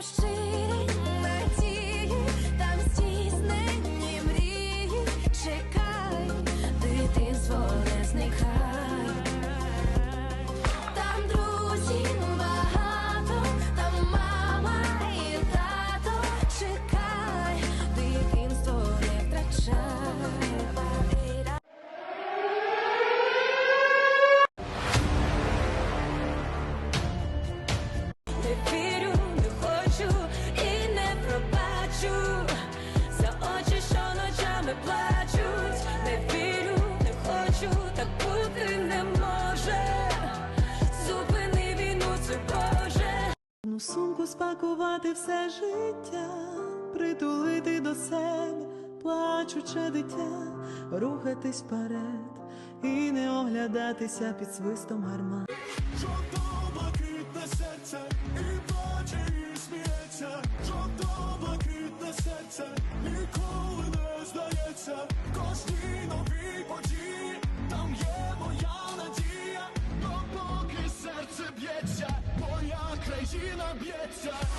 I'm Сумку спакувати все життя, притулити до себе, плачуче дитя, рухатись вперед і не оглядатися під свистом гармат. Жовто-блакитне серце, і плаче, сміється, жовто-блакитне серце, ніколи не здається, kobieta.